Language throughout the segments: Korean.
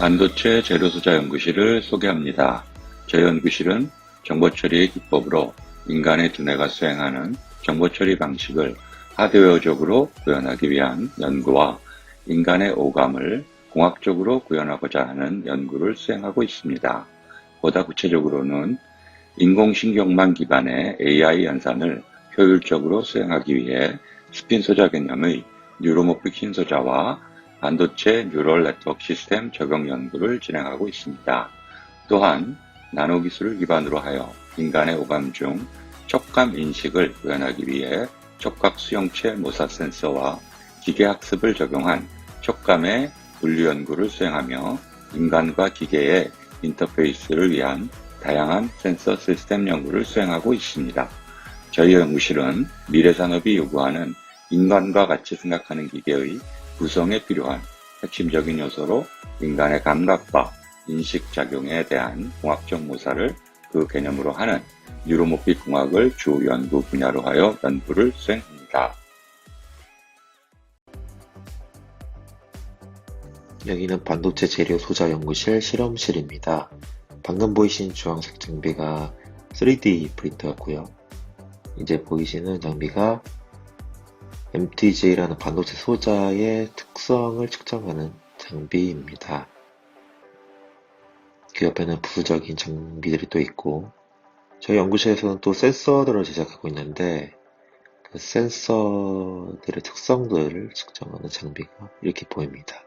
반도체 재료소자 연구실을 소개합니다. 저희 연구실은 정보처리의 기법으로 인간의 두뇌가 수행하는 정보처리 방식을 하드웨어적으로 구현하기 위한 연구와 인간의 오감을 공학적으로 구현하고자 하는 연구를 수행하고 있습니다. 보다 구체적으로는 인공신경망 기반의 AI 연산을 효율적으로 수행하기 위해 스핀 소자 개념의 뉴로모픽 신소자와 반도체 뉴럴 네트워크 시스템 적용 연구를 진행하고 있습니다. 또한 나노 기술을 기반으로 하여 인간의 오감 중 촉감 인식을 구현하기 위해 촉각 수용체 모사 센서와 기계 학습을 적용한 촉감의 분류 연구를 수행하며 인간과 기계의 인터페이스를 위한 다양한 센서 시스템 연구를 수행하고 있습니다. 저희 연구실은 미래 산업이 요구하는 인간과 같이 생각하는 기계의 구성에 필요한 핵심적인 요소로 인간의 감각과 인식 작용에 대한 공학적 모사를 그 개념으로 하는 뉴로모픽 공학을 주 연구 분야로 하여 연구를 수행합니다. 여기는 반도체 재료 소자 연구실 실험실입니다. 방금 보이신 주황색 장비가 3D 프린터였고요. 이제 보이시는 장비가 MTJ라는 반도체 소자의 특성을 측정하는 장비입니다. 그 옆에는 부수적인 장비들이 또 있고 저희 연구실에서는 또 센서들을 제작하고 있는데 그 센서들의 특성들을 측정하는 장비가 이렇게 보입니다.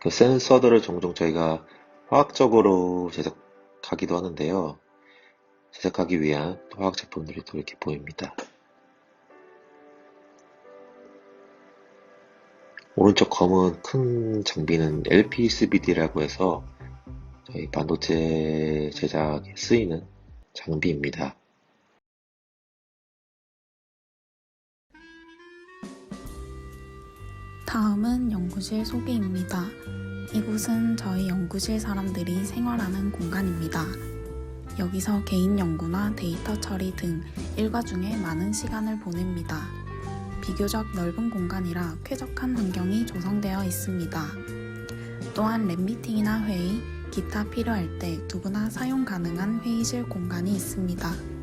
그 센서들을 종종 저희가 화학적으로 제작하기도 하는데요. 제작하기 위한 화학 제품들이 또 이렇게 보입니다. 오른쪽 검은 큰 장비는 LPCBD라고 해서 저희 반도체 제작에 쓰이는 장비입니다. 다음은 연구실 소개입니다. 이곳은 저희 연구실 사람들이 생활하는 공간입니다. 여기서 개인 연구나 데이터 처리 등 일과 중에 많은 시간을 보냅니다. 비교적 넓은 공간이라 쾌적한 환경이 조성되어 있습니다. 또한 랩 미팅이나 회의, 기타 필요할 때 누구나 사용 가능한 회의실 공간이 있습니다.